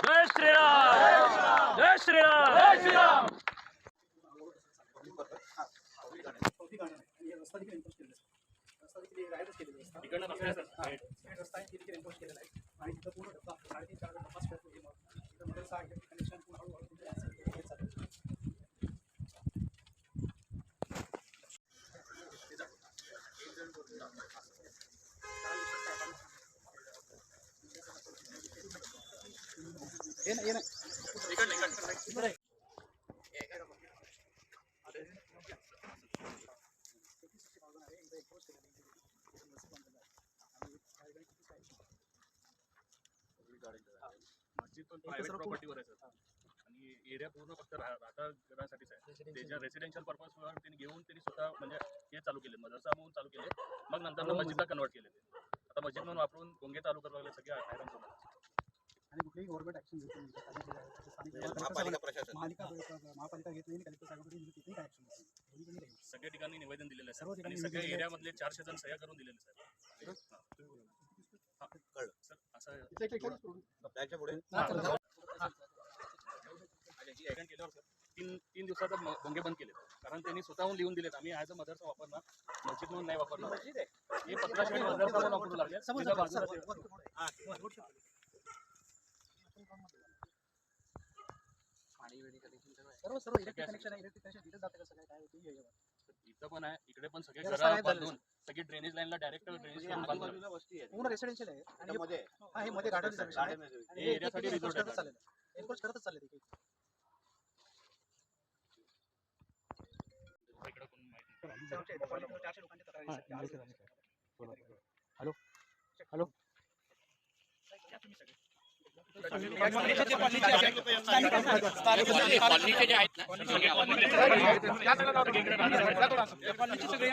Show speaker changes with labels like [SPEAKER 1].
[SPEAKER 1] जय श्रीराम जय श्रीराम जय श्रीराम
[SPEAKER 2] रस्ता देखील एन्फोर्स केलेला आहे रस्ता देखील राईडच केलेली आहे रस्ता रस्ता आहे तिथे एन्फोर्स केलेला आहे आणि तिथं पूर्ण ये ना ये ना
[SPEAKER 3] मस्जिद पण प्रायव्हेट प्रॉपर्टीवर आहे सर आणि एरिया पूर्ण फक्त राह- राहता घरासाठीच आहे. त्याच्या रेसिडेन्शियल पर्पजवर त्यांनी घेऊन त्यांनी स्वतः म्हणजे हे चालू केले मदरसा म्हणून चालू केले. मग नंतर मस्जिदला कन्वर्ट केले ते. आता मस्जिद म्हणून वापरून गोंगे चालू करायला लागले सगळे
[SPEAKER 2] आणि कुठलीही गव्हर्नमेंट ऍक्शन घेत
[SPEAKER 4] महापालिका
[SPEAKER 2] घेत नाही कलेक्टर साहेबांकडे काय ऍक्शन दोन्हीकडे नाही.
[SPEAKER 3] सगळ्या ठिकाणी निवेदन दिलेलं आहे
[SPEAKER 2] सर्व
[SPEAKER 3] सर
[SPEAKER 2] ठिकाणी
[SPEAKER 3] आणि सगळ्या एरियामधले चारशे जण सह्या करून दिलेले सर
[SPEAKER 4] कळलं.
[SPEAKER 3] सर असं
[SPEAKER 4] पुढे.
[SPEAKER 3] ऍक्शन केल्यावर सर तीन तीन दिवसात म- भोंगे बंद केले कारण त्यांनी स्वतःहून लिहून दिलेत आम्ही ॲज अ मदरसा वापरणार मस्जिद म्हणून नाही वापरणार. हे पत्राशिवाय मदरसा म्हणून वापरू लागले.
[SPEAKER 2] समोर
[SPEAKER 3] त्याच्या
[SPEAKER 2] जा,
[SPEAKER 3] बाजूला
[SPEAKER 2] सर,
[SPEAKER 3] ते-
[SPEAKER 2] वर, वर, वर, वर, वर, वर. सर्व सर्व इलेक्ट्रिक कनेक्शन आहे. इलेक्ट्रिक कनेक्शन तिथे जाते कसं काय काय होतं हे यावर.
[SPEAKER 3] इथं पण आहे इकडे पण सगळे घरं बांधून. सगळी ड्रेनेज लाईनला डायरेक्ट ड्रेनेज करून बांधून.
[SPEAKER 2] पूर्ण रेसिडेन्शियल आहे. आणि हे-
[SPEAKER 4] मध्ये.
[SPEAKER 2] हा, हे मध्ये गार्डन
[SPEAKER 4] आहे.
[SPEAKER 3] हे एरियासाठी आहे.
[SPEAKER 2] करतच चालले ते
[SPEAKER 3] इकडे कोण माहीत नाही.
[SPEAKER 2] चारशे लोकांच्या तक्रारी आहेत.
[SPEAKER 1] हॅलो हॅलो
[SPEAKER 5] आहेत सगळे